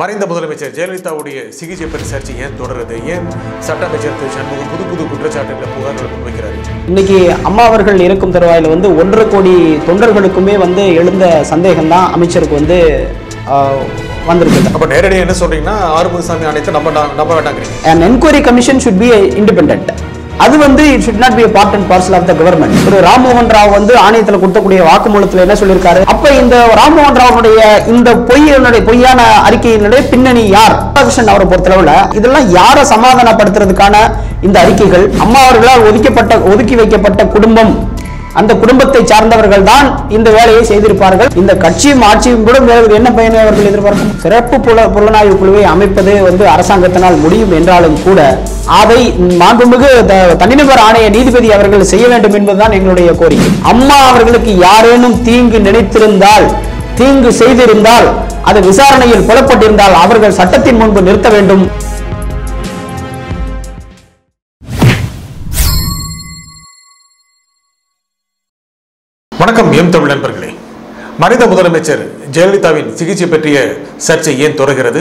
மறைந்த முதலமைச்சர் ஜெயலலிதாவுடைய சிகிச்சை பரிசர்ச்சை ஏன் தொடருது? ஏன் சட்ட அமைச்சர் திரு சண்முகம் புது புது குற்றச்சாட்டுகளை புகார்கள் முன்வைக்கிறாரு? இன்னைக்கு அம்மா அவர்கள் இருக்கும் தருவாயில் வந்து ஒன்றரை கோடி தொண்டர்களுக்குமே வந்து எழுந்த சந்தேகம் தான் அமைச்சருக்கு வந்து வந்திருக்கு அப்ப நேரடியாக என்ன சொல்றீங்கன்னா ஆறுமுகசாமி ஆணையத்தை நம்ப நம்ப வேண்டாங்கிறீங்க. An enquiry commission should be independent. அது வந்து it should not be part and parcel of the government Thiru Rammohan Rao வந்து ஆணையத்தில் கொடுத்தக்கூடிய வாக்குமூலத்தில் என்ன சொல்லியிருக்காரு? அப்ப இந்த ராம்மோகன் ராவனுடைய இந்த பொய்யனுடைய பொய்யான அறிக்கையினுடைய பின்னணி யார்? ராதாகிருஷ்ணன் அவரை பொறுத்தளவுல இதெல்லாம் யாரை சமாதானப்படுத்துறதுக்கான இந்த அறிக்கைகள்? அம்மா அவர்களால் ஒதுக்கப்பட்ட ஒதுக்கி வைக்கப்பட்ட குடும்பம். அந்த குடும்பத்தை சார்ந்தவர்கள் தான் இந்த வேலையை செய்திருப்பார்கள். இந்த கட்சியும் ஆட்சியும் கூட என்ன பயனை அவர்கள் எதிர்பார்க்கும்? சிறப்பு புல புலனாய்வு குழுவை அமைப்பது வந்து அரசாங்கத்தினால் முடியும் என்றாலும் கூட அதை மாண்புமிகு த- தனிநபர் ஆணைய நீதிபதி அவர்கள் செய்ய வேண்டும் என்பதுதான் எங்களுடைய கோரிக்கை. அம்மா அவர்களுக்கு யாரேனும் தீங்கு நினைத்திருந்தால் தீங்கு செய்திருந்தால் அது விசாரணையில் புலப்பட்டிருந்தால் அவர்கள் சட்டத்தின் முன்பு நிறுத்த வேண்டும். வணக்கம் எம் தமிழ் நண்பர்களே. மறைந்த முதலமைச்சர் ஜெயலலிதாவின் சிகிச்சை பற்றிய சர்ச்சை ஏன் தொடர்கிறது?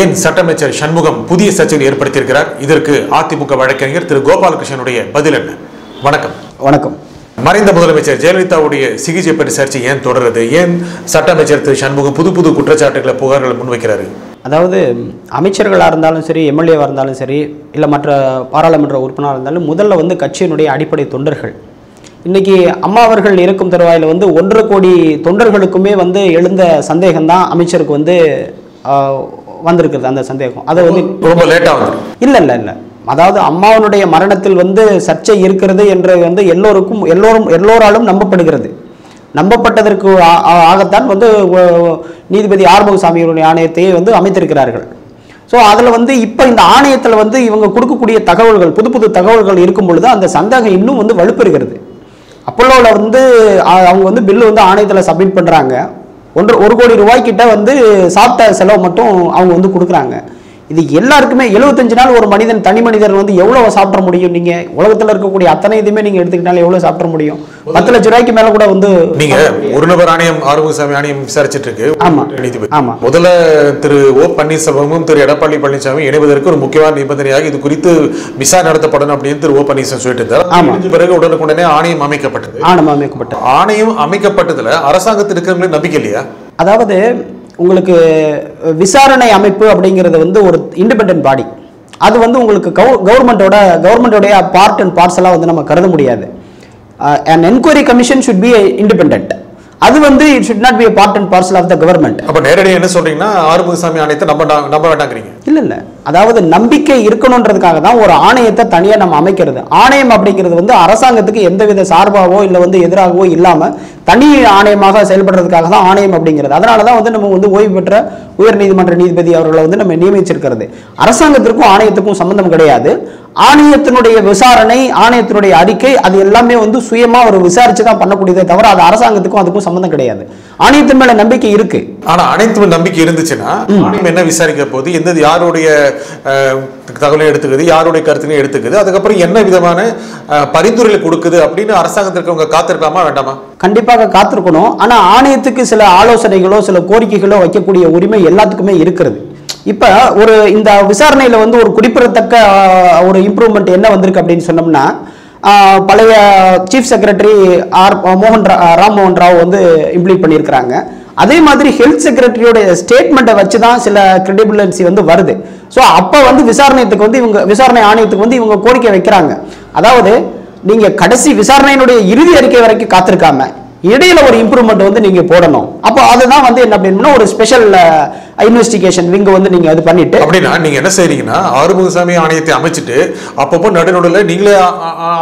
ஏன் சட்ட அமைச்சர் சண்முகம் புதிய சர்ச்சையை ஏற்படுத்தியிருக்கிறார்? இதற்கு அதிமுக வழக்கறிஞர் திரு கோபாலகிருஷ்ணனுடைய பதில் என்ன? வணக்கம். வணக்கம். மறைந்த முதலமைச்சர் ஜெயலலிதாவுடைய சிகிச்சை பற்றி சர்ச்சை ஏன் தொடருது ஏன் சட்ட அமைச்சர் திரு சண்முகம் புது புது குற்றச்சாட்டுகளை புகார்களை முன்வைக்கிறாரு? அதாவது அமைச்சர்களாக இருந்தாலும் சரி எம்எல்ஏவாக இருந்தாலும் சரி இல்லை மற்ற பாராளுமன்ற உறுப்பினராக இருந்தாலும் முதல்ல வந்து கட்சியினுடைய அடிப்படை தொண்டர்கள் இன்னைக்கு அம்மா அவர்கள் இருக்கும் தருவாயில் வந்து ஒன்றரை கோடி தொண்டர்களுக்குமே வந்து எழுந்த சந்தேகம் தான் அமைச்சருக்கு வந்து வந்திருக்குது அந்த சந்தேகம். அதை வந்து ரொம்ப லேட்டா வந்து இல்லை இல்லை இல்லை. அதாவது அம்மாவனுடைய மரணத்தில் வந்து சர்ச்சை இருக்கிறது என்று வந்து எல்லோருக்கும் எல்லோரும் எல்லோராலும் நம்பப்படுகிறது. நம்பப்பட்டதற்கு ஆகத்தான் வந்து நீதிபதி ஆறுமுகசாமியுடைய ஆணையத்தையே வந்து அமைத்திருக்கிறார்கள். ஸோ அதில் வந்து இப்போ இந்த ஆணையத்தில் வந்து இவங்க கொடுக்கக்கூடிய தகவல்கள் புது புது தகவல்கள் இருக்கும் பொழுது அந்த சந்தேகம் இன்னும் வந்து வலுப்பெறுகிறது. அப்பல்லோவில் வந்து அவங்க வந்து பில்லு வந்து ஆணையத்தில் சப்மிட் பண்ணுறாங்க ஒன்று ஒரு கோடி ரூபாய்க்கிட்ட வந்து சாப்பிட்ட செலவு மட்டும் அவங்க வந்து கொடுக்குறாங்க. இது எல்லாருக்குமே 75 நாள் ஒரு மனிதன் தனி மனிதர் வந்து எவ்வளவு சாப்பிட முடியும்? நீங்க உலகத்துல இருக்கக்கூடிய அத்தனை இதுமே நீங்க எடுத்துக்கிட்டாலும் எவ்வளவு சாப்பிட முடியும்? பத்து லட்ச ரூபாய்க்கு மேல கூட வந்து நீங்க ஒரு நபர் ஆணையம் ஆறுமுகசாமி ஆணையம் விசாரிச்சிட்டு இருக்கு. ஆமா. ஆமா. முதல்ல திரு ஓ பன்னீர்செல்வமும் திரு எடப்பாடி பழனிசாமி இணைவதற்கு ஒரு முக்கியமான நிபந்தனையாக இது குறித்து விசாரணை நடத்தப்படணும் அப்படின்னு திரு ஓ பன்னீர்செல்வம் சொல்லிட்டு இருந்தார் பிறகு உடனுக்குடனே ஆணையம் அமைக்கப்பட்டது. ஆணவம் அமைக்கப்பட்டது. ஆணையம் அமைக்கப்பட்டதுல அரசாங்கத்தில் இருக்கிறவங்களுக்கு நம்பிக்கை இல்லையா? அதாவது உங்களுக்கு விசாரணை அமைப்பு அப்படிங்கிறது வந்து ஒரு இண்டிபெண்டன்ட் பாடி அது வந்து உங்களுக்கு கவர் கவர்மெண்ட்டோட கவர்மெண்ட்டோடைய பார்ட் அண்ட் பார்சலாக வந்து நம்ம கருத முடியாது. And enquiry commission should be independent அது வந்து it should not be part and parcel of the government அப்போ நேரடியாக என்ன சொல்றீங்கன்னா ஆறுமுகசாமி ஆணையத்தை நம்ப நம்ப வேண்டாங்கிறீங்க. இல்லை இல்லை அதாவது நம்பிக்கை இருக்கணுன்றதுக்காக தான் ஒரு ஆணையத்தை தனியாக நம்ம அமைக்கிறது. ஆணையம் அப்படிங்கிறது வந்து அரசாங்கத்துக்கு எந்தவித சார்பாகவோ இல்லை வந்து எதிராகவோ இல்லாமல் தனி ஆணையமாக செயல்படுறதுக்காக தான் ஆணையம் அப்படிங்கிறது. அதனால தான் வந்து நம்ம வந்து ஓய்வு பெற்ற உயர்நீதிமன்ற நீதிபதி அவர்களை வந்து நம்ம நியமிச்சிருக்கிறது. அரசாங்கத்திற்கும் ஆணையத்துக்கும் சம்பந்தம் கிடையாது. ஆணையத்தினுடைய விசாரணை ஆணையத்தினுடைய அறிக்கை அது எல்லாமே வந்து சுயமாக ஒரு விசாரிச்சு தான் பண்ணக்கூடியதே தவிர அது அரசாங்கத்துக்கும் அதுக்கும் சம்மந்தம் கிடையாது. ஆணையத்தின் மேலே நம்பிக்கை இருக்குது ஆனா அனைத்து நம்பிக்கை இருந்துச்சுன்னா ஆணையம் என்ன விசாரிக்க போது எந்த யாருடைய தகவலையும் எடுத்துக்குது யாருடைய கருத்தையும் எடுத்துக்குது அதுக்கப்புறம் என்ன விதமான பரிந்துரைகளை கொடுக்குது அப்படின்னு அரசாங்கத்திற்கு அவங்க காத்திருக்கலாமா வேண்டாமா? கண்டிப்பாக காத்திருக்கணும். ஆனா ஆணையத்துக்கு சில ஆலோசனைகளோ சில கோரிக்கைகளோ வைக்கக்கூடிய உரிமை எல்லாத்துக்குமே இருக்கிறது. இப்ப ஒரு இந்த விசாரணையில வந்து ஒரு குறிப்பிடத்தக்க ஒரு இம்ப்ரூவ்மெண்ட் என்ன வந்திருக்கு அப்படின்னு சொன்னோம்னா பழைய சீஃப் செக்ரட்டரி ஆர் மோகன் ராம் மோகன் ராவ் வந்து இம்ப்ளீட் பண்ணியிருக்கிறாங்க. அதே மாதிரி ஹெல்த் செக்ரட்டரியோட ஸ்டேட்மெண்ட்டை வச்சு தான் சில கிரெடிபிலிட்டி வந்து வருது. ஸோ அப்போ வந்து விசாரணையத்துக்கு வந்து இவங்க விசாரணை ஆணையத்துக்கு வந்து இவங்க கோரிக்கை வைக்கிறாங்க. அதாவது நீங்க கடைசி விசாரணையினுடைய இறுதி அறிக்கை வரைக்கும் காத்திருக்காம இடையில ஒரு இம்ப்ரூவ்மெண்ட் வந்து நீங்க போடணும். அப்போ அதுதான் வந்து என்ன அப்படின்னா ஒரு ஸ்பெஷல் இன்வெஸ்டிகேஷன் விங்க வந்து நீங்க அது பண்ணிட்டு அப்படின்னா நீங்க என்ன செய்றீங்கன்னா ஆறுமுகசாமி ஆணையத்தை அமைச்சிட்டு அப்பப்போ நடுநடுவில் நீங்களே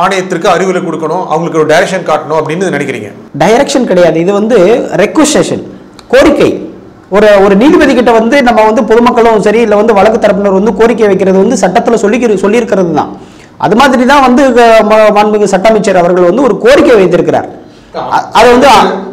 ஆணையத்திற்கு அறிவுரை கொடுக்கணும் அவங்களுக்கு ஒரு டைரக்ஷன் காட்டணும் அப்படின்னு நினைக்கிறீங்க. டைரக்ஷன் கிடையாது. இது வந்து ரெக்வஸ்டேஷன் கோரிக்கை. ஒரு ஒரு நீதிபதி கிட்ட வந்து நம்ம வந்து பொதுமக்களும் சரி இல்லை வந்து வழக்கு தரப்பினர் வந்து கோரிக்கை வைக்கிறது வந்து சட்டத்தில் சொல்லி சொல்லியிருக்கிறது தான் அது மாதிரி தான் வந்து மாண்புமிகு சட்ட அமைச்சர் அவர்கள் வந்து ஒரு கோரிக்கை வைத்திருக்கிறார். அது வந்து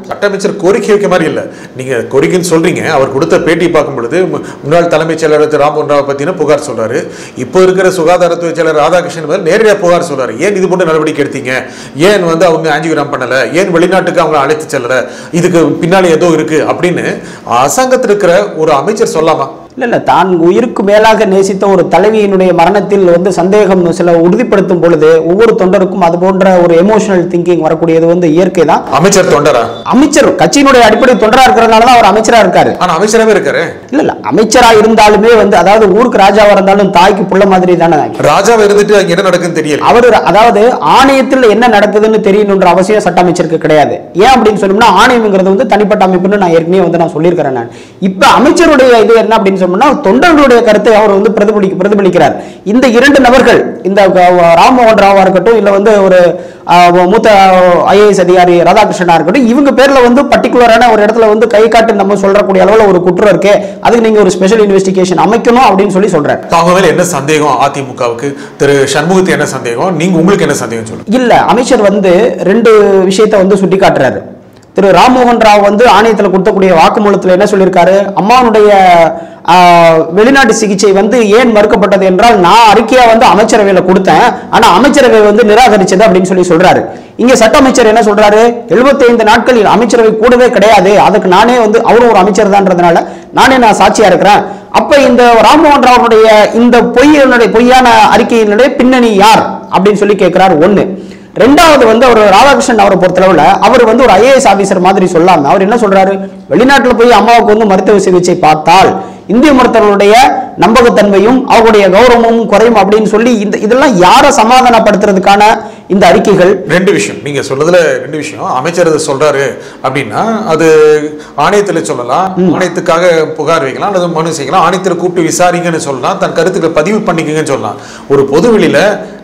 சட்ட அமைச்சர் கோரிக்கை வைக்க மாதிரி இல்ல. நீங்க கோரிக்கைன்னு சொல்றீங்க. அவர் கொடுத்த பேட்டி பார்க்கும் பொழுது மு- முன்னாள் தலைமைச் செயலர் திரு ராம்மோகன் ராவ் பத்தின புகார் சொல்றாரு. இப்போ இருக்கிற சுகாதாரத்துறை செயலர் ராதாகிருஷ்ணன் பதில் நேரடியாக புகார் சொல்றாரு. ஏன் இது போன்ற நடவடிக்கை எடுத்தீங்க? ஏன் வந்து அவங்க ஆஞ்சிகிராம் பண்ணல? ஏன் வெளிநாட்டுக்கு அவங்களை அழைத்து செல்லல? இதுக்கு பின்னாடி ஏதோ இருக்கு அப்படின்னு அரசாங்கத்தில் இருக்கிற ஒரு அமைச்சர் சொல்லாமா? இல்ல இல்ல தான் உயிருக்கு மேலாக நேசித்த ஒரு தலைவியினுடைய மரணத்தில் வந்து சந்தேகம் சில உறுதிப்படுத்தும் பொழுது ஒவ்வொரு தொண்டருக்கும் அது போன்ற ஒரு எமோஷனல் திங்கிங் வரக்கூடியது வந்து இயற்கை தான். அமைச்சர் தொண்டரா? அமைச்சர் கட்சியினுடைய அடிப்படை தொண்டரா இருக்கிறதுனால தான் அவர் அமைச்சரா இருக்காரு. ஆனா அமைச்சராகவே இருக்காரு. இல்ல இல்ல அமைச்சரா இருந்தாலுமே வந்து அதாவது ஊருக்கு ராஜாவா இருந்தாலும் தாய்க்கு புள்ள மாதிரி தானே. ராஜாவை இருந்துட்டு அங்க என்ன நடக்குன்னு தெரியல. அவர் அதாவது ஆணையத்தில் என்ன நடக்குதுன்னு தெரியணுன்ற அவசியம் சட்ட அமைச்சருக்கு கிடையாது. ஏன் அப்படின்னு சொன்னோம்னா ஆணையம்ங்கிறது வந்து தனிப்பட்ட அமைப்புன்னு நான் ஏற்கனவே வந்து நான் சொல்லியிருக்கிறேன் நான். இப்ப அமைச்சருடைய இது என்ன அப்படின்னு சொன்னோம்னா தொண்டர்களுடைய கருத்தை அவர் வந்து பிரதிபலி பிரதிபலிக்கிறார். இந்த இரண்டு நபர்கள் இந்த ராம்மோகன் ராவா இருக்கட்டும் இல்ல வந்து ஒரு மூத்த ஐஏஎஸ் அதிகாரி ராதாகிருஷ்ணனா இருக்கட்டும் இவங்க பேர்ல வந்து பர்டிகுலரான ஒரு இடத்துல வந்து கை காட்டு நம்ம சொல்றக்கூடிய அளவுல ஒரு குற்றம் இருக்கே அதுக்கு நீங்க ஒரு ஸ்பெஷல் இன்வெஸ்டிகேஷன் அமைக்கணும் அப்படின்னு சொல்லி சொல்றாரு. மேல என்ன சந்தேகம் அதிமுகவுக்கு? திரு சண்முகத்துக்கு என்ன சந்தேகம்? நீங்க உங்களுக்கு என்ன சந்தேகம் சொல்லுங்க. இல்ல அமைச்சர் வந்து ரெண்டு விஷயத்தை வந்து சுட்டி காட்டுறாரு திரு ராம்மோகன் ராவ் வந்து ஆணையத்தில் கொடுத்தக்கூடிய வாக்குமூலத்தில் என்ன சொல்லியிருக்காரு? அம்மாவுடைய ஆஹ், வெளிநாட்டு சிகிச்சை வந்து ஏன் மறுக்கப்பட்டது என்றால் நான் அறிக்கையா வந்து அமைச்சரவையில கொடுத்தேன். ஆனா அமைச்சரவை வந்து நிராகரிச்சது அப்படின்னு சொல்லி சொல்றாரு. இங்க சட்ட அமைச்சர் என்ன சொல்றாரு? 75 நாட்களில் அமைச்சரவை கூடவே கிடையாது. அதுக்கு நானே வந்து அவரும் ஒரு அமைச்சர் தான்றதுனால நானே நான் சாட்சியா இருக்கிறேன். அப்ப இந்த ராமமோகன் ராவனுடைய இந்த பொய்யினுடைய பொய்யான அறிக்கையினுடைய பின்னணி யார்? அப்படின்னு சொல்லி கேட்கிறார் ஒண்ணு. ரெண்டாவது வந்து அவர் ராதாகிருஷ்ணன் அவரை பொறுத்தளவுல அவர் வந்து ஒரு ஐஏஎஸ் ஆபீசர் மாதிரி சொல்லாம அவர் என்ன சொல்றாரு? வெளிநாட்டுல போய் அம்மாவுக்கு வந்து மருத்துவ சிகிச்சை பார்த்தால் இந்திய மருத்துவர்களுடைய நம்பகத்தன்மையும் அவருடைய கௌரவமும் குறையும் அப்படின்னு சொல்லி இந்த இதெல்லாம் யாரை சமாதானப்படுத்துறதுக்கான இந்த அறிக்கைகள்? ரெண்டு விஷயம். நீங்க சொல்றதுல ரெண்டு விஷயம். அமைச்சர் அதை சொல்றாரு அப்படின்னா அது ஆணையத்துல சொல்லலாம். ஆணையத்துக்காக புகார் வைக்கலாம் அல்லது மனு செய்யலாம். ஆணையத்தில் கூப்பிட்டு விசாரிங்கன்னு சொல்லலாம். தன் கருத்துக்களை பதிவு பண்ணிக்கங்கன்னு சொல்லலாம். ஒரு பொது வெளியில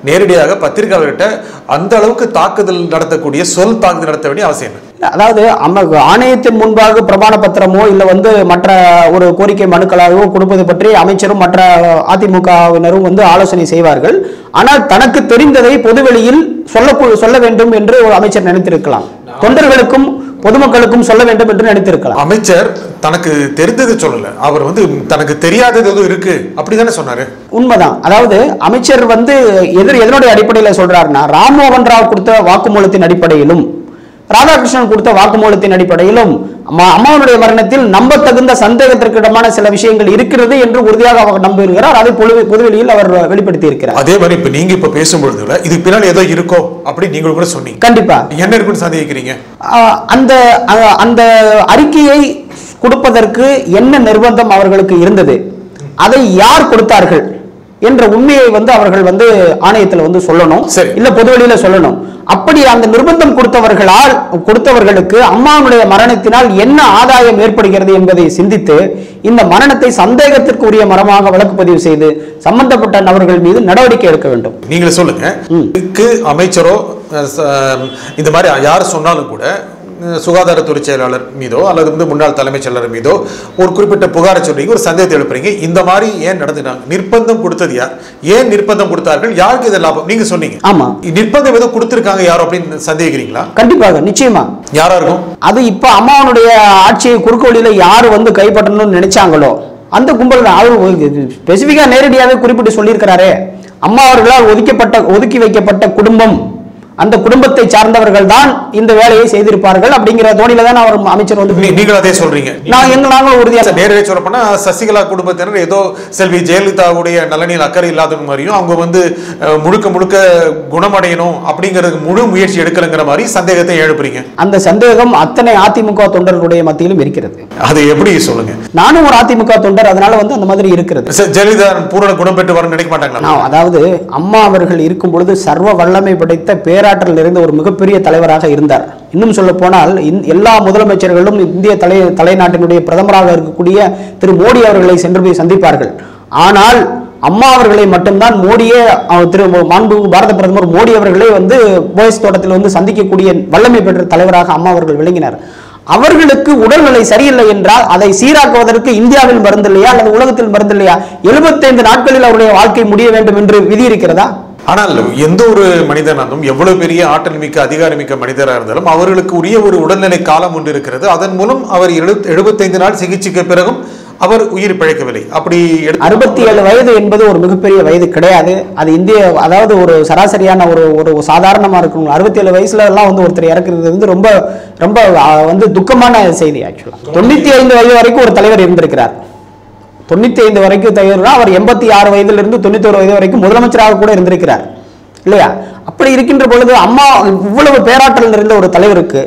நேரடியாக பத்திரிகையாளர்கிட்ட அந்த அளவுக்கு தாக்குதல் நடத்தக்கூடிய சொல் தாக்குதல் நடத்த வேண்டிய அவசியம் அதாவது அம்ம ஆணையத்தின் முன்பாக பிரமாண பத்திரமோ இல்ல வந்து மற்ற ஒரு கோரிக்கை மனுக்களாகவோ கொடுப்பது பற்றி அமைச்சரும் மற்ற அதிமுகவினரும் வந்து ஆலோசனை செய்வார்கள். ஆனால் தனக்கு தெரிந்ததை பொதுவெளியில் சொல்ல சொல்ல வேண்டும் என்று ஒரு அமைச்சர் நினைத்திருக்கலாம். தொண்டர்களுக்கும் பொதுமக்களுக்கும் சொல்ல வேண்டும் என்று நினைத்திருக்கலாம். அமைச்சர் தனக்கு தெரிந்தது சொல்லல. அவர் வந்து தனக்கு தெரியாதது எதுவும் இருக்கு. அப்படிதானே சொன்னாரு? உண்மைதான். அதாவது அமைச்சர் வந்து எதிர் எதனுடைய அடிப்படையில் சொல்றாருன்னா ராம்மோகன் ராவ் கொடுத்த வாக்குமூலத்தின் அடிப்படையிலும் ராதாகிருஷ்ணன் கொடுத்த வாக்குமூலத்தின் அடிப்படையிலும் அம்மா- அம்மாவுடைய மரணத்தில் நம்பத்தகுந்த சந்தேகத்திற்கிடமான சில விஷயங்கள் இருக்கிறது என்று உறுதியாக அவர் நம்புகிறார். அதை பொது- பொதுவெளியில் அவர் வெளிப்படுத்தி இருக்கிறார் அதே மாதிரி இப்ப நீங்க இப்ப பேசும்பொழுது இதுக்கு பின்னாடி ஏதோ இருக்கோ அப்படின்னு நீங்களும் கூட சொன்னீங்க. கண்டிப்பா. என்ன இருக்குன்னு சந்தேகிக்கிறீங்க? அந்த அந்த அறிக்கையை கொடுப்பதற்கு என்ன நிர்பந்தம் அவர்களுக்கு இருந்தது? அதை யார் கொடுத்தார்கள்? என்ற உண்மையை வந்து அவர்கள் வந்து ஆணையத்தில் வந்து சொல்லணும். இல்ல பொதுவெளியில சொல்லணும். அப்படி அந்த நிர்பந்தம் கொடுத்தவர்களால் கொடுத்தவர்களுக்கு அம்மாவுடைய மரணத்தினால் என்ன ஆதாயம் ஏற்படுகிறது என்பதை சிந்தித்து இந்த மரணத்தை சந்தேகத்திற்குரிய மரமாக வழக்கு பதிவு செய்து சம்பந்தப்பட்ட நபர்கள் மீது நடவடிக்கை எடுக்க வேண்டும். நீங்களே சொல்லுங்க. அமைச்சரோ இந்த மாதிரி யார் சொன்னாலும் கூட சுகாதாரத்துறை செயலாளர் மீதோ அல்லது வந்து முன்னாள் தலைமைச் செயலாளர் மீதோ ஒரு குறிப்பிட்ட புகாரை சொல்றீங்க ஒரு சந்தேகத்தை எழுப்புறீங்க. இந்த மாதிரி ஏன் நடந்துட்டாங்க நிர்பந்தம் கொடுத்தது யார்? ஏன் நிர்பந்தம் கொடுத்தார்கள்? யாருக்கு இது லாபம்? நீங்க சொன்னீங்க. ஆமா. நிர்பந்தம் ஏதோ கொடுத்திருக்காங்க யாரோ அப்படின்னு சந்தேகிக்கிறீங்களா? கண்டிப்பாக நிச்சயமா. யாரா இருக்கும்? அது இப்ப அம்மாவனுடைய ஆட்சியை குறுக்கு வழியில யாரு வந்து கைப்பற்றணும்னு நினைச்சாங்களோ அந்த கும்பல் தான் அவர் ஸ்பெசிஃபிக்கா நேரடியாவே குறிப்பிட்டு சொல்லியிருக்கிறாரே. அம்மா அவர்களால் ஒதுக்கப்பட்ட ஒதுக்கி வைக்கப்பட்ட குடும்பம் அந்த குடும்பத்தை சார்ந்தவர்கள் தான் இந்த வேலையை செய்திருப்பார்கள் அப்படிங்கிற தோணியில தான் அவர் அமைச்சர் வந்து நீங்கள் அதே சொல்றீங்க. நான் எங்க நாங்களும் உறுதியா நேரடியாக சொல்ல போனா சசிகலா குடும்பத்தினர் ஏதோ செல்வி ஜெயலலிதாவுடைய நலனில் அக்கறை இல்லாத மாதிரியும் அவங்க வந்து முழுக்க முழுக்க குணமடையணும் அப்படிங்கிறதுக்கு முழு முயற்சி எடுக்கலைங்கிற மாதிரி சந்தேகத்தை எழுப்புறீங்க. அந்த சந்தேகம் அத்தனை அதிமுக தொண்டர்களுடைய மத்தியிலும் இருக்கிறது. அது எப்படி சொல்லுங்க? நானும் ஒரு அதிமுக தொண்டர் அதனால வந்து அந்த மாதிரி இருக்கிறது. ஜெயலலிதா பூரண குணம் பெற்று வரணும்னு நினைக்க மாட்டாங்களா? நான் அதாவது அம்மா அவர்கள் இருக்கும் பொழுது சர்வ வல்லமை படைத்த பேராற்றல் நிறைந்த ஒரு மிகப்பெரிய தலைவராக இருந்தார். இன்னும் சொல்ல போனால் எல்லா முதலமைச்சர்களும் இந்திய தலை தலைநாட்டினுடைய பிரதமராக இருக்கக்கூடிய திரு மோடி அவர்களை சென்று போய் சந்திப்பார்கள். ஆனால் அம்மா அவர்களை மட்டும்தான் மோடியே திரு மாண்பு பாரத பிரதமர் மோடி அவர்களே வந்து போயஸ் தோட்டத்தில் வந்து சந்திக்கக்கூடிய வல்லமை பெற்ற தலைவராக அம்மா அவர்கள் விளங்கினார். அவர்களுக்கு உடல்நிலை சரியில்லை என்றால் அதை சீராக்குவதற்கு இந்தியாவில் மருந்து இல்லையா அல்லது உலகத்தில் மருந்து இல்லையா? 75 நாட்களில் அவருடைய வாழ்க்கை முடிய வேண்டும் என்று விதி இருக்கிறதா? ஆனால் எந்த ஒரு மனிதனாலும் எவ்வளவு பெரிய ஆற்றல் மிக்க அதிகாரமிக்க மனிதராக இருந்தாலும் அவர்களுக்கு உரிய ஒரு உடல்நிலை காலம் ஒன்று இருக்கிறது. அதன் மூலம் அவர் எழு- எழுபத்தைந்து நாள் சிகிச்சைக்கு பிறகும் அவர் உயிர் பிழைக்கவில்லை. அப்படி அறுபத்தி ஏழு வயது என்பது ஒரு மிகப்பெரிய வயது கிடையாது. அது இந்திய அதாவது ஒரு சராசரியான ஒரு ஒரு சாதாரணமாக இருக்கும். அறுபத்தி ஏழு வயசுல எல்லாம் வந்து ஒருத்தர் இறக்குறது வந்து ரொம்ப ரொம்ப வந்து துக்கமான செய்தி ஆக்சுவலாக தொண்ணூத்தி ஐந்து வயது வரைக்கும் ஒரு தலைவர் இருந்திருக்கிறார். தொண்ணூத்தி ஐந்து வரைக்கும் தலைவர்னா அவர் எண்பத்தி ஆறு வயதிலிருந்து தொண்ணூத்தோரு வயது வரைக்கும் முதலமைச்சராக கூட இருந்திருக்கிறார். இல்லையா? அப்படி இருக்கின்ற பொழுது அம்மா இவ்வளவு பேராற்றல் நிறைந்த ஒரு தலைவருக்கு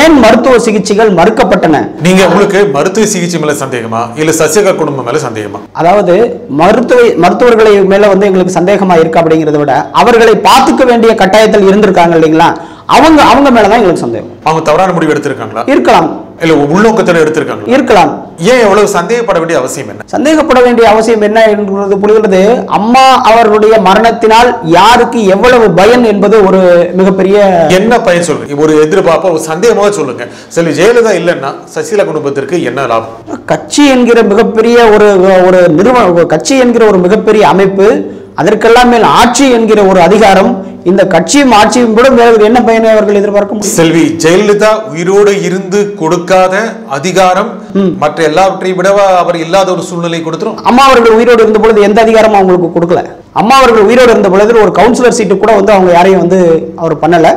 ஏன் மருத்துவ சிகிச்சைகள் மறுக்கப்பட்டன? நீங்க உங்களுக்கு மருத்துவ சிகிச்சை மேல சந்தேகமா? இல்ல சசிகலா குடும்பம் மேல சந்தேகமா? அதாவது மருத்துவ மருத்துவர்களை மேல வந்து எங்களுக்கு சந்தேகமா இருக்கு அப்படிங்கிறத விட அவர்களை பார்த்துக்க வேண்டிய கட்டாயத்தில் இருந்திருக்காங்க இல்லைங்களா? அவங்க அவங்க மேலதான் எங்களுக்கு சந்தேகம். அவங்க தவறான முடிவு எடுத்திருக்காங்களா? இருக்கலாம். இல்ல உள்நோக்கத்தோட எடுத்திருக்காங்களா? இருக்கலாம். ஏன் எவ்வளவு சந்தேகப்பட வேண்டிய அவசியம் என்ன? சந்தேகப்பட வேண்டிய அவசியம் என்ன என்கிறது புரிகிறது அம்மா அவர்களுடைய மரணத்தினால் யாருக்கு எவ்வளவு பயன் என்பது ஒரு மிகப்பெரிய என்ன பயன் சொல்லுங்க? ஒரு எதிர்பார்ப்பா ஒரு சந்தேகமாக சொல்லுங்க. சரி ஜெயலலிதா இல்லைன்னா சசிகலா குடும்பத்திற்கு என்ன லாபம்? கட்சி என்கிற மிகப்பெரிய ஒரு ஒரு நிறுவன கட்சி என்கிற ஒரு மிகப்பெரிய அமைப்பு அதற்கெல்லாம் மேல் ஆட்சி என்கிற ஒரு அதிகாரம் இந்த கட்சியும் ஆட்சியும் கூட என்ன பயனை அவர்கள் எதிர்பார்க்க முடியும்? செல்வி ஜெயலலிதா உயிரோடு இருந்து கொடுக்காத அதிகாரம் மற்ற எல்லாவற்றையும் விடவா அவர் இல்லாத ஒரு சூழ்நிலை கொடுத்துரும்? அம்மா அவர்கள் உயிரோடு இருந்த பொழுது எந்த அதிகாரமும் அவங்களுக்கு கொடுக்கல. அம்மா அவர்கள் உயிரோடு இருந்த பொழுது ஒரு கவுன்சிலர் சீட்டு கூட வந்து அவங்க யாரையும் வந்து அவர் பண்ணல.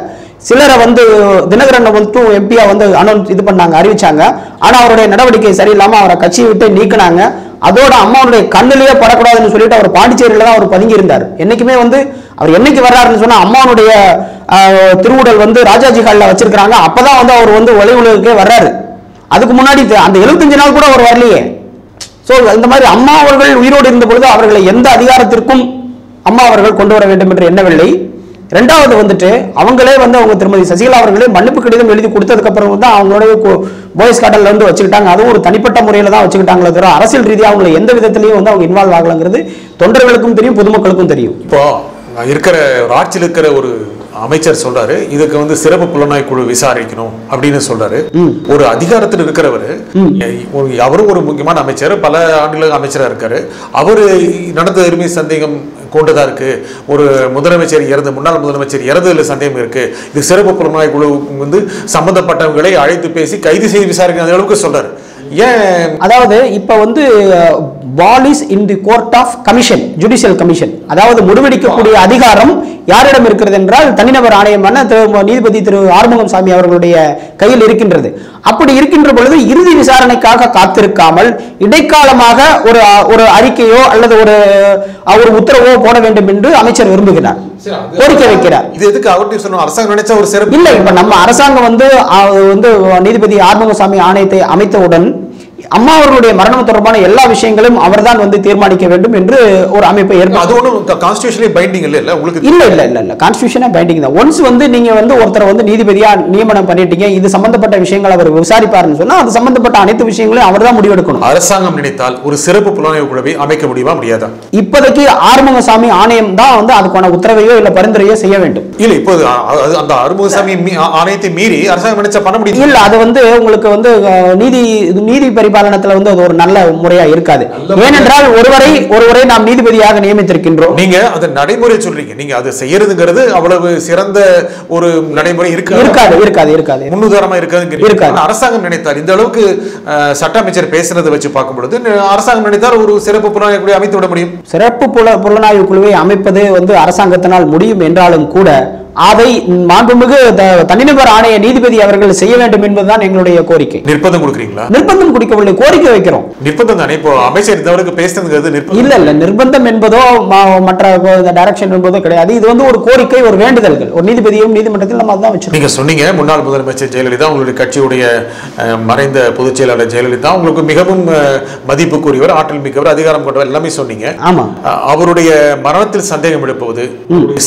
சிலரை வந்து தினகரனை வந்து எம்பியா வந்து அனௌன்ஸ் இது பண்ணாங்க அறிவிச்சாங்க. ஆனா அவருடைய நடவடிக்கை சரியில்லாம அவரை கட்சியை விட்டு நீக்கினாங்க. அதோட அம்மாவுடைய கண்ணிலேயே படக்கூடாதுன்னு சொல்லிட்டு அவர் பாண்டிச்சேரியில தான் அவர் பதுங்கி இருந்தார். என்னைக்குமே வந்து அவர் என்னைக்கு வர்றாருன்னு சொன்னா அம்மாவுடைய திருவுடல் வந்து ராஜாஜி ஹாலில் வச்சிருக்கிறாங்க. அப்பதான் வந்து அவர் வந்து ஒலை உலகுக்கே வர்றாரு. அதுக்கு முன்னாடி அந்த 75 நாள் கூட அவர் வரலையே. ஸோ இந்த மாதிரி அம்மா அவர்கள் உயிரோடு இருந்த பொழுது அவர்களை எந்த அதிகாரத்திற்கும் அம்மா அவர்கள் கொண்டு வர வேண்டும் என்று எண்ணவில்லை. ரெண்டாவது வந்துட்டு அவங்களே வந்து அவங்க திருமதி சசிகலா அவர்களே மன்னிப்பு கடிதம் எழுதி கொடுத்ததுக்கு அப்புறம் தான் அவங்களுடைய பாய்ஸ் கார்டல்ல இருந்து வச்சுக்கிட்டாங்க. அதுவும் ஒரு தனிப்பட்ட முறையில் தான் வச்சுக்கிட்டாங்களே தவிர அரசியல் ரீதியாக அவங்களை எந்த விதத்திலையும் வந்து அவங்க இன்வால்வ் ஆகலங்கிறது தொண்டர்களுக்கும் தெரியும் பொதுமக்களுக்கும் தெரியும். இப்போ இருக்கிற ஒரு ஆட்சியில் இருக்கிற ஒரு அமைச்சர் சொல்றாரு இதுக்கு வந்து சிறப்பு புலனாய்வு குழு விசாரிக்கணும் அப்படின்னு சொல்றாரு. ஒரு அதிகாரத்தில் இருக்கிறவர் அவரும் ஒரு முக்கியமான அமைச்சர் பல ஆண்டுகளுக்கு அமைச்சரா இருக்காரு. அவரு நடந்த எருமை சந்தேகம் கொண்டதா இருக்கு? ஒரு முதலமைச்சர் இறந்து முன்னாள் முதலமைச்சர் இறந்ததுல சந்தேகம் இருக்கு. இது சிறப்பு புலனாய்வு குழு வந்து சம்பந்தப்பட்டவங்களை அழைத்து பேசி கைது செய்து விசாரிக்கிற அளவுக்கு சொல்றாரு. ஏன்? அதாவது இப்ப வந்து ball is in the court of commission judicial commission அதாவது முடிவெடுக்கக்கூடிய அதிகாரம் யாரிடம் இருக்கிறது என்றால் தனிநபர் ஆணையமான திரு நீதிபதி திரு ஆறுமுகம் சாமி அவர்களுடைய கையில் இருக்கின்றது. அப்படி இருக்கின்ற பொழுது இறுதி விசாரணைக்காக காத்திருக்காமல் இடைக்காலமாக ஒரு ஒரு அறிக்கையோ அல்லது ஒரு ஒரு உத்தரவோ போட வேண்டும் என்று அமைச்சர் விரும்புகிறார். கோரிக்கை வைக்கிறார். இது எதுக்கு அவர்கிட்ட சொன்னோம் அரசாங்கம் நினைச்சா ஒரு சிறப்பு? இல்ல இப்ப நம்ம அரசாங்கம் வந்து வந்து நீதிபதி ஆறுமுகசாமி ஆணையத்தை அமைத்தவுடன் அம்மா அவர்களுடைய மரணம் தொடர்பான எல்லா விஷயங்களும் அவர்தான் வந்து தீர்மானிக்க வேண்டும் என்று ஒரு அமைப்பை பைண்டிங் இல்ல இல்ல? உங்களுக்கு இல்ல இல்ல இல்ல இல்ல. கான்ஸ்டியூஷனே பைண்டிங் தான். ஒன்ஸ் வந்து நீங்க வந்து ஒருத்தரை வந்து நீதிபதியா நியமனம் பண்ணிட்டீங்க இது சம்பந்தப்பட்ட விஷயங்கள் அவர் விசாரிப்பாருன்னு சொன்னா அது சம்பந்தப்பட்ட அனைத்து விஷயங்களையும் அவர் தான் முடிவெடுக்கணும் அரசாங்கம் நினைத்தால் ஒரு சிறப்பு புலனாய்வு குழுவை அமைக்க முடியுமா? முடியாதா? இப்போதைக்கு ஆறுமுகசாமி ஆணையம் தான் வந்து அதுக்கான உத்தரவையோ இல்ல பரிந்துரையோ செய்ய வேண்டும். இல்ல இப்போது அந்த அறுமுகசாமி மீ- ஆ- ஆணையத்தை மீறி அரசாங்கம் நினைச்சா பண்ண முடியும்? இல்ல அது வந்து உங்களுக்கு வந்து அஹ், நீதி இது நீதி பரிபாலனத்துல வந்து அது ஒரு நல்ல முறையா இருக்காது. ஏனென்றால் ஒருவரை ஒருவரை நாம் நீதிபதியாக நியமித்திருக்கின்றோம். நீங்க அந்த நடைமுறை சொல்றீங்க. நீங்க அதை செய்யறதுங்கிறது அவ்வளவு சிறந்த ஒரு நடைமுறை இருக்கு இருக்காது இருக்காது இருக்காது. முன்னுதாரணமா இருக்காது. இருக்காது. அரசாங்கம் நினைத்தால் இந்த அளவுக்கு சட்ட அமைச்சர் பேசுனதை வச்சு பார்க்கும் பொழுது ந- அரசாங்கம் நினைத்தால் ஒரு சிறப்பு புலனாய்வு குழுவை அமைத்து விட முடியும். சிறப்பு புல புலனாய்வு குழுவை அமைப்பது வந்து அரசாங்கத்தினால் முடியும் என்றாலும் கூட அதை மாண்புமிகு தனிநபர் ஆணைய நீதிபதி அவர்கள் செய்ய வேண்டும் என்பதுதான் எங்களுடைய கோரிக்கை. நிர்பந்தம் கொடுக்குறீங்களா? நிர்பந்தம் குடிக்கவில்லை கோரிக்கை வைக்கிறோம். நிர்பந்தம் தானே? இப்போ அமைச்சர் இந்த அளவுக்கு பேசுனதுங்கிறது நிர்பந்தம். இல்ல இல்ல நிர்பந்தம் என்பதோ மற்ற டைரக்ஷன் என்பதோ கிடையாது. இது வந்து ஒரு கோரிக்கை ஒரு வேண்டுதல்கள். ஒரு நீதிபதியும் நீதிமன்றத்தில் நம்ம அதான் வச்சிருக்கோம். நீங்க சொன்னீங்க முன்னாள் முதலமைச்சர் ஜெயலலிதா உங்களுடைய கட்சியுடைய மறைந்த பொதுச் செயலாளர் ஜெயலலிதா உங்களுக்கு மிகவும் மதிப்புக்குரியவர் ஆற்றல் மிக்கவர் அதிகாரம் கொண்டவர் எல்லாமே சொன்னீங்க. ஆமா. அவருடைய மரணத்தில் சந்தேகம் எழுப்புவது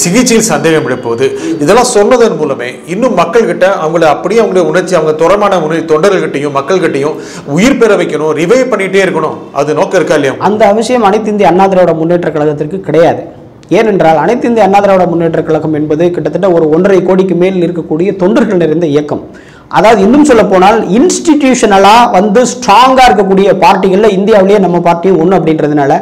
சிகிச்சையில் சந்தேகம் எழுப்புவது இதெல்லாம் சொன்னதன் மூலமே இன்னும் மக்கள்கிட்ட அவங்கள அப்படியே அவங்களுடைய உணர்ச்சி அவங்க தொடர்மான உணர்ச்சி தொண்டர்கள்கிட்டையும் மக்கள்கிட்டையும் உயிர் பெற வைக்கணும் ரிவைவ் பண்ணிட்டே இருக்கணும். அது நோக்கம் இருக்கா இல்லையா? அந்த அவசியம் அனைத்து இந்திய அண்ணா திராவிட முன்னேற்ற கழகத்திற்கு கிடையாது. ஏனென்றால் அனைத்து இந்திய அண்ணா திராவிட முன்னேற்ற கழகம் என்பது கிட்டத்தட்ட ஒரு ஒன்றரை கோடிக்கு மேல் இருக்கக்கூடிய தொண்டர்கள் நிறைந்த இயக்கம். அதாவது இன்னும் சொல்ல போனால் இன்ஸ்டிடியூஷனலாக வந்து ஸ்ட்ராங்காக இருக்கக்கூடிய பார்ட்டிகளில் இந்தியாவிலேயே நம்ம பார்ட்டியும் ஒன்று அப்படின்றதுனால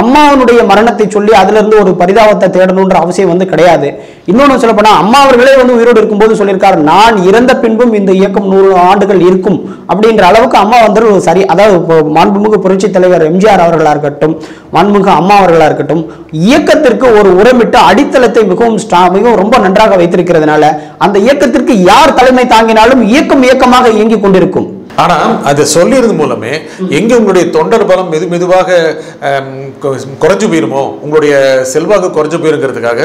அம்மாவனுடைய மரணத்தை சொல்லி அதுலேருந்து ஒரு பரிதாபத்தை தேடணுன்ற அவசியம் வந்து கிடையாது. இன்னொன்று சொல்ல போனால் அம்மா அவர்களே வந்து உயிரோடு இருக்கும்போது சொல்லியிருக்காரு நான் இறந்த பின்பும் இந்த இயக்கம் நூறு ஆண்டுகள் இருக்கும். அப்படின்ற அளவுக்கு அம்மா வந்து ஒரு சரி அதாவது இப்போ மாண்புமிகு புரட்சி தலைவர் எம்ஜிஆர் அவர்களாக இருக்கட்டும் மாண்புமிகு அம்மா அவர்களாக இருக்கட்டும் இயக்கத்திற்கு ஒரு உரமிட்டு அடித்தளத்தை மிகவும் மிகவும் ரொம்ப நன்றாக வைத்திருக்கிறதுனால அந்த இயக்கத்திற்கு யார் தலைமை தாங்கினாலும் இயக்கம் இயக்கமாக இயங்கிக் கொண்டிருக்கும். ஆனா அது சொல்லியது மூலமே எங்க உங்களுடைய தொண்டர் பலம் மெது மெதுவாக கொ- குறைஞ்சு போயிருமோ? உங்களுடைய செல்வாக்கு குறைஞ்சு போயிருங்கிறதுக்காக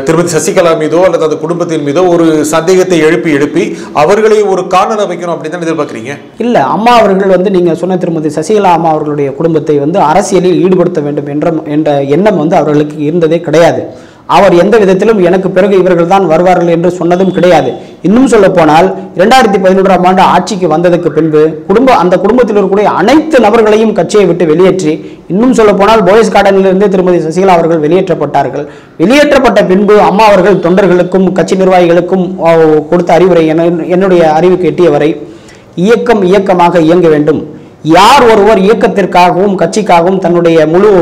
திருமதி சசிகலா மீதோ அல்லது அந்த குடும்பத்தின் மீதோ ஒரு சந்தேகத்தை எழுப்பி எழுப்பி அவர்களை ஒரு காணல வைக்கணும் அப்படின்னு தான் எதிர்பார்க்குறீங்க? இல்லை அம்மா அவர்கள் வந்து நீங்கள் சொன்ன திருமதி சசிகலா அம்மா அவர்களுடைய குடும்பத்தை வந்து அரசியலில் ஈடுபடுத்த வேண்டும் என்ற என்ற எண்ணம் வந்து அவர்களுக்கு இருந்ததே கிடையாது. அவர் எந்த விதத்திலும் எனக்கு பிறகு இவர்கள் தான் வருவார்கள் என்று சொன்னதும் கிடையாது. இன்னும் சொல்ல போனால் இரண்டாயிரத்தி பதினொன்றாம் ஆண்டு ஆட்சிக்கு வந்ததுக்கு பின்பு குடும்ப அந்த குடும்பத்தில் இருக்கக்கூடிய அனைத்து நபர்களையும் கட்சியை விட்டு வெளியேற்றி இன்னும் சொல்ல போனால் போயஸ் கார்டனிலிருந்து திருமதி சசிகலா அவர்கள் வெளியேற்றப்பட்டார்கள். வெளியேற்றப்பட்ட பின்பு அம்மா அவர்கள் தொண்டர்களுக்கும் கட்சி நிர்வாகிகளுக்கும் கொடுத்த அறிவுரை என்ன- என்னுடைய அறிவுக்கு எட்டியவரை இயக்கம் இயக்கமாக இயங்க வேண்டும். யார் ஒருவர் இயக்கத்திற்காகவும் கட்சிக்காகவும் தன்னுடைய முழு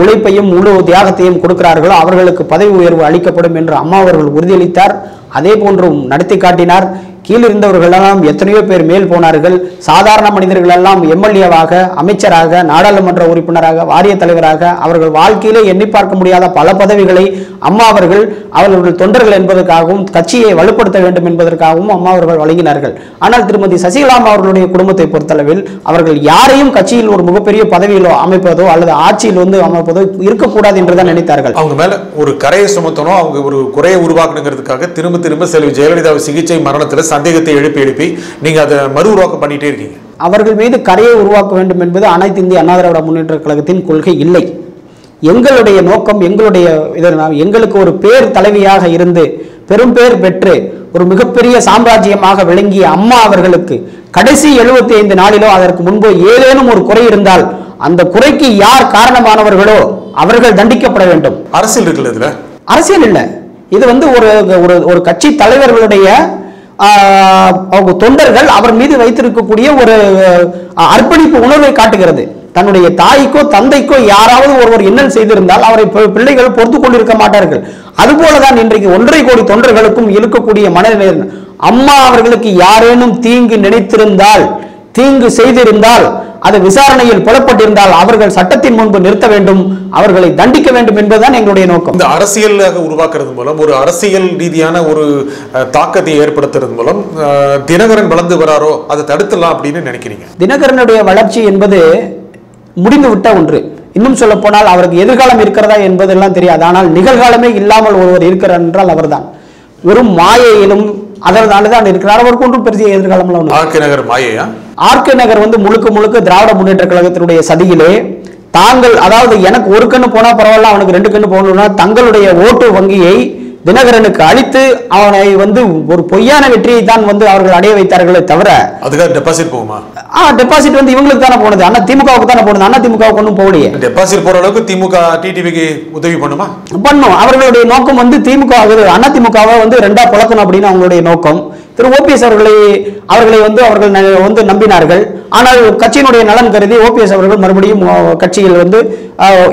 உழைப்பையும் முழு தியாகத்தையும் கொடுக்கிறார்களோ அவர்களுக்கு பதவி உயர்வு அளிக்கப்படும் என்று அம்மா அவர்கள் உறுதியளித்தார். அதே போன்றும் நடத்தி காட்டினார். கீழ் இருந்தவர்களெல்லாம் எத்தனையோ பேர் மேல் போனார்கள். சாதாரண மனிதர்கள் எல்லாம் எம்எல்ஏவாக அமைச்சராக நாடாளுமன்ற உறுப்பினராக வாரிய தலைவராக அவர்கள் வாழ்க்கையிலே எண்ணி பார்க்க முடியாத பல பதவிகளை அம்மா அவர்கள் அவர்கள் தொண்டர்கள் என்பதற்காகவும் கட்சியை வலுப்படுத்த வேண்டும் என்பதற்காகவும் அம்மா அவர்கள் வழங்கினார்கள். ஆனால் திருமதி சசிகலா அவர்களுடைய குடும்பத்தை பொறுத்தளவில் அவர்கள் யாரையும் கட்சியில் ஒரு மிகப்பெரிய பதவியிலோ அமைப்பதோ அல்லது ஆட்சியில் வந்து அமைப்பதோ இருக்கக்கூடாது என்றுதான் நினைத்தார்கள். அவங்க மேல ஒரு கரையை சுமத்தணும் அவங்க ஒரு குறையை உருவாக்கணுங்கிறதுக்காக திரும்ப திரும்ப செல்வி ஜெயலலிதா சிகிச்சை மரணத்தில் சந்தேகத்தை எழுப்பி எழுப்பி நீங்க அதை மறு உருவாக்கம் பண்ணிட்டே இருக்கீங்க. அவர்கள் மீது கரையை உருவாக்க வேண்டும் என்பது அனைத்து இந்திய அண்ணா திராவிட முன்னேற்ற கழகத்தின் கொள்கை இல்லை. எங்களுடைய நோக்கம் எங்களுடைய இது எங்களுக்கு ஒரு பேர் தலைவியாக இருந்து பெரும் பேர் பெற்று ஒரு மிகப்பெரிய சாம்ராஜ்யமாக விளங்கிய அம்மா அவர்களுக்கு கடைசி 75 ஐந்து நாளிலோ அதற்கு முன்பு ஏதேனும் ஒரு குறை இருந்தால் அந்த குறைக்கு யார் காரணமானவர்களோ அவர்கள் தண்டிக்கப்பட வேண்டும். அரசியல் இருக்குல்ல இதுல? அரசியல் இல்லை. இது வந்து ஒரு ஒரு ஒரு கட்சி தலைவர்களுடைய அவங்க தொண்டர்கள் அவர் மீது வைத்திருக்கக்கூடிய ஒரு அர்ப்பணிப்பு உணர்வை காட்டுகிறது. தன்னுடைய தாய்க்கோ தந்தைக்கோ யாராவது ஒருவர் இன்னல் செய்திருந்தால் அவரை பிள்ளைகள் பொறுத்து கொண்டிருக்க மாட்டார்கள். அதுபோலதான் இன்றைக்கு ஒன்றரை கோடி தொண்டர்களுக்கும் இருக்கக்கூடிய மனநிலை. அம்மா அவர்களுக்கு யாரேனும் தீங்கு நினைத்திருந்தால் தீங்கு செய்திருந்தால் அது விசாரணையில் புலப்பட்டிருந்தால் அவர்கள் சட்டத்தின் முன்பு நிறுத்த வேண்டும் அவர்களை தண்டிக்க வேண்டும் என்பதுதான் எங்களுடைய நோக்கம். இந்த அரசியலாக உருவாக்குறது மூலம் ஒரு அரசியல் ரீதியான ஒரு தாக்கத்தை ஏற்படுத்துறது மூலம் தினகரன் வளர்ந்து வராரோ அதை தடுத்துடலாம் அப்படின்னு நினைக்கிறீங்க? தினகரனுடைய வளர்ச்சி என்பது முடிந்துவிட்ட ஒன்று. இன்னும் சொல்ல போனால் அவருக்கு எதிர்காலம் இருக்கிறதா என்பதெல்லாம் தெரியாது. ஆனால் நிகழ்காலமே இல்லாமல் ஒருவர் இருக்கிறார் என்றால் அவர்தான். வெறும் மாயையிலும் அதனால தான் இருக்கிறார். அவருக்கு ஒன்றும் பெரிய எதிர்காலம்லாம் ஒன்று ஆர்கே நகர் மாயையா? ஆர்கே நகர் வந்து முழுக்க முழுக்க திராவிட முன்னேற்ற கழகத்தினுடைய சதியிலே தாங்கள் அதாவது எனக்கு ஒரு கண்ணு போனா பரவாயில்ல அவனுக்கு ரெண்டு கண்ணு போகணும்னா தங்களுடைய ஓட்டு வங்கியை தினகரனுக்கு அளித்து அவனை வந்து ஒரு பொய்யான வெற்றியை தான் வந்து அவர்கள் அடைய வைத்தார்களே தவிர அதுக்காக டெபாசிட் போகுமா? ஆ டெபாசிட் வந்து இவங்களுக்கு தானே போனது. அண்ணா திமுகவுக்கு தானே போனது. அண்ணா திமுகவுக்கு ஒன்றும் போகலையே. டெபாசிட் போற அளவுக்கு திமுக டிடிவிக்கு உதவி பண்ணுமா? பண்ணும். அவர்களுடைய நோக்கம் வந்து திமுக அண்ணா திமுகவை வந்து ரெண்டா பழக்கணும் அப்படின்னு அவங்களுடைய நோக்கம். திரு ஓபிஎஸ் அவர்களை அவர்களை வந்து அவர்கள் வந்து நம்பினார்கள். ஆனால் கட்சியினுடைய நலன் கருதி ஓபிஎஸ் அவர்கள் மறுபடியும் கட்சியில் வந்து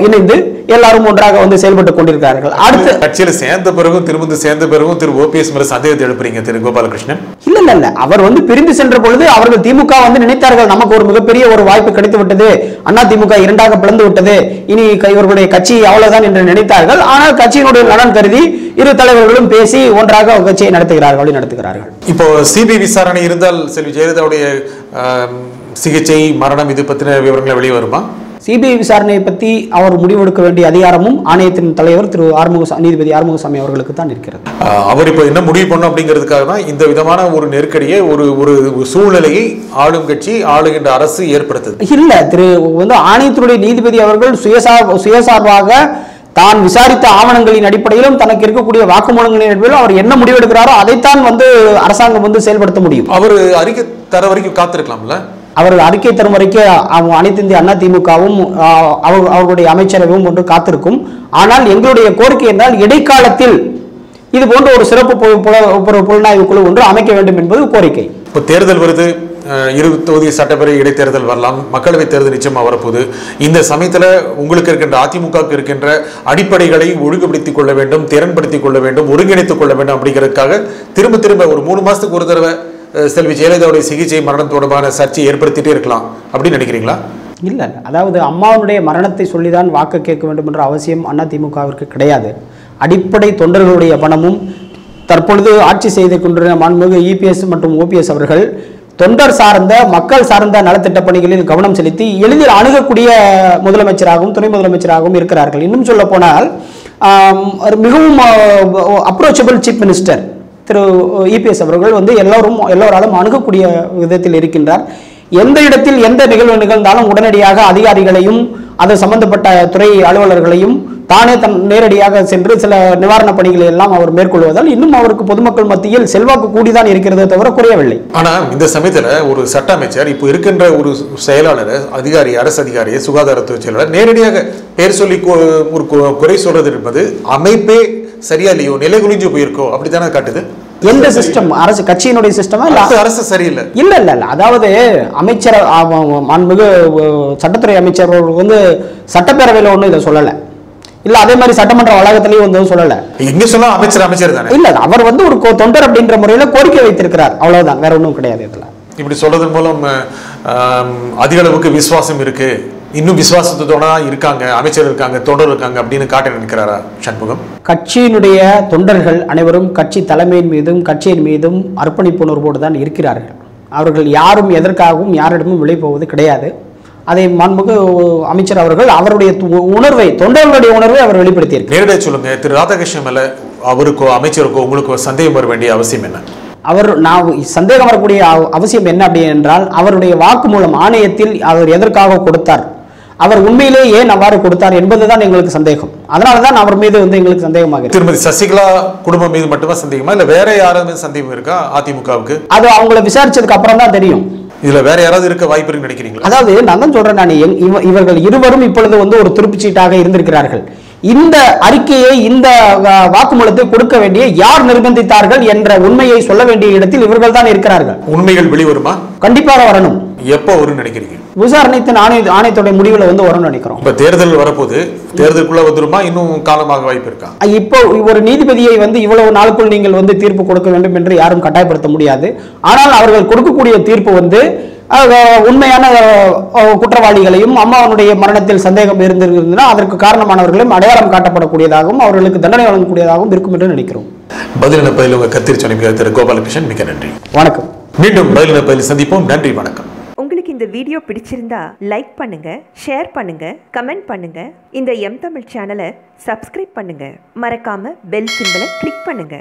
இணைந்து எல்லாரும் ஒன்றாக வந்து செயல்பட்டு கொண்டிருக்கிறார்கள். அடுத்து கட்சியில சேர்ந்த பிறகும் திரும்ப சேர்ந்த பிறகும் திரு ஓபிஎஸ் மேல சந்தேகத்தை எழுப்புறீங்க திரு கோபாலகிருஷ்ணன்? இல்ல இல்ல இல்ல. அவர் வந்து பிரிந்து சென்ற பொழுது அவர்கள் திமுக வந்து நினைத்தார்கள். நமக்கு ஒரு மிகப்பெரிய ஒரு வாய்ப்பு கிடைத்து விட்டது அண்ணா திமுக இரண்டாக பிளந்து விட்டது. இனி இவர்களுடைய கட்சி அவ்வளவுதான் என்று நினைத்தார்கள். ஆனால் கட்சியினுடைய நலன் கருதி இரு தலைவர்களும் பேசி ஒன்றாக கட்சியை நடத்துகிறார்கள் நடத்துகிறார்கள். இப்போ சிபிஐ விசாரணை இருந்தால் செல்வி ஜெயலலிதாவுடைய சிகிச்சை மரணம் இது பத்தின விவரங்களை வெளியே வருமா? சிபிஐ விசாரணையை பற்றி அவர் முடிவெடுக்க வேண்டிய அதிகாரமும் ஆணையத்தின் தலைவர் திரு ஆறுமுக நீதிபதி ஆறுமுகசாமி அவர்களுக்கு தான் இருக்கிறது. அவர் இப்போ என்ன முடிவு பண்ணும் அப்படிங்கிறதுக்காக தான் இந்த விதமான ஒரு நெருக்கடியை ஒரு ஒரு ஒரு சூழ்நிலையை ஆளும் கட்சி ஆளுகின்ற அரசு ஏற்படுத்துது. இல்ல திரு வந்து ஆணையத்தினுடைய நீதிபதி அவர்கள் சுயசார் சுயசார்பாக தான் விசாரித்த ஆவணங்களின் அடிப்படையிலும் தனக்கு இருக்கக்கூடிய வாக்குமூலங்களின் அடிப்படையிலும் அவர் என்ன முடிவெடுக்கிறாரோ அதைத்தான் வந்து அரசாங்கம் வந்து செயல்படுத்த முடியும். அவர் அறிக்கை தர வரைக்கும் காத்திருக்கலாம்ல? அவர்கள் அறிக்கை தரும் வரைக்கும் அவங்க அனைத்து இந்திய அண்ணா திமுகவும் அவர்களுடைய அமைச்சரவையும் ஒன்று காத்திருக்கும். ஆனால் எங்களுடைய கோரிக்கை என்றால் இடைக்காலத்தில் இது போன்ற ஒரு சிறப்பு புல- புலனாய்வு குழு ஒன்று அமைக்க வேண்டும் என்பது கோரிக்கை. இப்போ தேர்தல் வருது இரு தொகுதி சட்டப்பேரவை இடைத்தேர்தல் வரலாம் மக்களவைத் தேர்தல் நிச்சயமாக வரப்போகுது. இந்த சமயத்தில் உங்களுக்கு இருக்கின்ற அதிமுகவுக்கு இருக்கின்ற அடிப்படைகளை ஒழுங்குபடுத்திக் கொள்ள வேண்டும் திறன்படுத்திக் கொள்ள வேண்டும் ஒருங்கிணைத்துக் கொள்ள வேண்டும் அப்படிங்கிறதுக்காக திரும்ப திரும்ப ஒரு மூணு மாதத்துக்கு ஒரு தடவை செல்வி ஜெயலலிதாவுடைய சிகிச்சை மரணம் தொடர்பான சர்ச்சை ஏற்படுத்திட்டே இருக்கலாம் அப்படின்னு நினைக்கிறீங்களா? இல்லை அதாவது அம்மாவுடைய மரணத்தை சொல்லிதான் வாக்கு கேட்க வேண்டும் என்ற அவசியம் அதிமுகவிற்கு கிடையாது. அடிப்படை தொண்டர்களுடைய பணமும் தற்பொழுது ஆட்சி செய்து கொண்டிருந்த மாண்புமிகு இபிஎஸ் மற்றும் ஓபிஎஸ் அவர்கள் தொண்டர் சார்ந்த மக்கள் சார்ந்த நலத்திட்ட பணிகளில் கவனம் செலுத்தி எளிதில் அணுகக்கூடிய முதலமைச்சராகவும் துணை முதலமைச்சராகவும் இருக்கிறார்கள். இன்னும் சொல்ல போனால் மிகவும் approachable chief minister Thiru EPS அவர்கள் வந்து எல்லோரும் எல்லோராலும் அணுகக்கூடிய விதத்தில் இருக்கின்றார். எந்த இடத்தில் எந்த நிகழ்வு நிகழ்ந்தாலும் உடனடியாக அதிகாரிகளையும் அது சம்பந்தப்பட்ட துறை அலுவலர்களையும் தானே தன் நேரடியாக சென்று சில நிவாரணப் பணிகளை எல்லாம் அவர் மேற்கொள்வதால் இன்னும் அவருக்கு பொதுமக்கள் மத்தியில் செல்வாக்கு கூடிதான் இருக்கிறதே தவிர குறையவில்லை. ஆனா இந்த சமயத்துல ஒரு சட்ட அமைச்சர் இப்போ இருக்கின்ற ஒரு செயலாளர் அதிகாரி அரசு அதிகாரி சுகாதாரத்துறை செயலாளர் நேரடியாக பேர் சொல்லி ஒரு குறை சொல்றது என்பது அமைப்பே சரியா இல்லையோ நிலை குலிஞ்சு போயிருக்கோ அப்படித்தானே காட்டுது? எந்த சிஸ்டம் அரசு கட்சியினுடைய சிஸ்டமா இல்ல? அரசு சரியில்லை. இல்ல இல்ல இல்ல. அதாவது அமைச்சர் மாண்புமிகு சட்டத்துறை அமைச்சர் வந்து சட்டப்பேரவையில் ஒன்றும் இதை சொல்லலை. இல்ல அதே மாதிரி சட்டமன்ற வளாகத்திலையும் வந்து சொல்லலை. எங்க சொன்னா அமைச்சர் அமைச்சர் தானே? இல்ல அவர் வந்து ஒரு தொண்டர் அப்படின்ற முறையில கோரிக்கை வைத்திருக்கிறார். அவ்வளவுதான் வேற ஒன்றும் கிடையாது இதுல. இப்படி சொல்றதன் மூலம் அதிக அளவுக்கு விசுவாசம் இருக்கு. இன்னும் விசுவாசத்தோட இருக்காங்க அமைச்சர் இருக்காங்க தொண்டர் இருக்காங்க அப்படின்னு காட்ட நினைக்கிறாரா சண்முகம்? கட்சியினுடைய தொண்டர்கள் அனைவரும் கட்சி தலைமையின் மீதும் கட்சியின் மீதும் அர்ப்பணிப்புணர்வோடு தான் இருக்கிறார்கள். அவர்கள் யாரும் எதற்காகவும் யாரிடமும் விலை போவது கிடையாது. அதை மாண்புமிகு அமைச்சர் அவர்கள் அவருடைய உணர்வை தொண்டர்களுடைய உணர்வை அவர் வெளிப்படுத்தியிருக்கிறார். நேரடியாக சொல்லுங்க திரு ராதாகிருஷ்ணன் மேல அவருக்கோ அமைச்சருக்கோ உங்களுக்கு சந்தேகம் வர வேண்டிய அவசியம் என்ன? அவர் நான் சந்தேகம் வரக்கூடிய அவ- அவசியம் என்ன அப்படி என்றால் அவருடைய வாக்குமூலம் ஆணையத்தில் அவர் எதற்காக கொடுத்தார்? அவர் உண்மையிலே ஏன் அவ்வாறு கொடுத்தார் என்பதுதான் எங்களுக்கு சந்தேகம். அதனால தான் அவர் மீது வந்து எங்களுக்கு சந்தேகமாக திருமதி சசிகலா குடும்பம் மீது மட்டுமா சந்தேகமா? இல்ல வேற யாராவது சந்தேகம் இருக்கா அதிமுகவுக்கு? அது அவங்கள விசாரிச்சதுக்கு அப்புறம் தான் தெரியும். இதுல வேற யாராவது இருக்க வாய்ப்பு இருக்குன்னு நினைக்கிறீங்களா? அதாவது நான் தான் சொல்றேன் நான் இவர்கள் இருவரும் இப்பொழுது வந்து ஒரு துருப்புச்சீட்டாக இருந்திருக்கிறார்கள். இந்த அறிக்கையை இந்த வாக்குமூலத்தை கொடுக்க வேண்டிய யார் நிர்பந்தித்தார்கள் என்ற உண்மையை சொல்ல வேண்டிய இடத்தில் இவர்கள் தான் இருக்கிறார்கள். உண்மைகள் வெளிவருமா? கண்டிப்பாக வரணும். எப்போ வரும்னு நினைக்கிறீங்க? விசாரணைத்தின் ஆணை ஆணையத்துடைய முடிவில் வந்து வரும்னு நினைக்கிறோம். இப்ப தேர்தல் வரப்போகுது. தேர்தலுக்குள்ள வந்துருமா? இன்னும் காலமாக வாய்ப்பு இருக்கா? இப்போ ஒரு நீதிபதியை வந்து இவ்வளவு நாளுக்குள் நீங்கள் வந்து தீர்ப்பு கொடுக்க வேண்டும் என்று யாரும் கட்டாயப்படுத்த முடியாது. ஆனால் அவர்கள் கொடுக்கக்கூடிய தீர்ப்பு வந்து உண்மையான குற்றவாளிகளையும் அம்மாவனுடைய மரணத்தில் சந்தேகம் இருந்திருந்ததுன்னா அதற்கு காரணமானவர்களையும் அடையாளம் காட்டப்படக்கூடியதாகவும் அவர்களுக்கு தண்டனை வழங்கக்கூடியதாகவும் இருக்கும் என்று நினைக்கிறோம். பதிலின பதில் உங்க கத்திரி சொன்ன திரு கோபாலகிருஷ்ணன் மிக நன்றி. வணக்கம். மீண்டும் பதிலின பதில் சந்திப்போம். நன்றி வணக்கம். இந்த வீடியோ பிடிச்சிருந்தா லைக் பண்ணுங்க ஷேர் பண்ணுங்க கமெண்ட் பண்ணுங்க. இந்த எம் தமிழ் சேனலை சப்ஸ்கிரைப் பண்ணுங்க. மறக்காம பெல் சிம்பிளை கிளிக் பண்ணுங்க.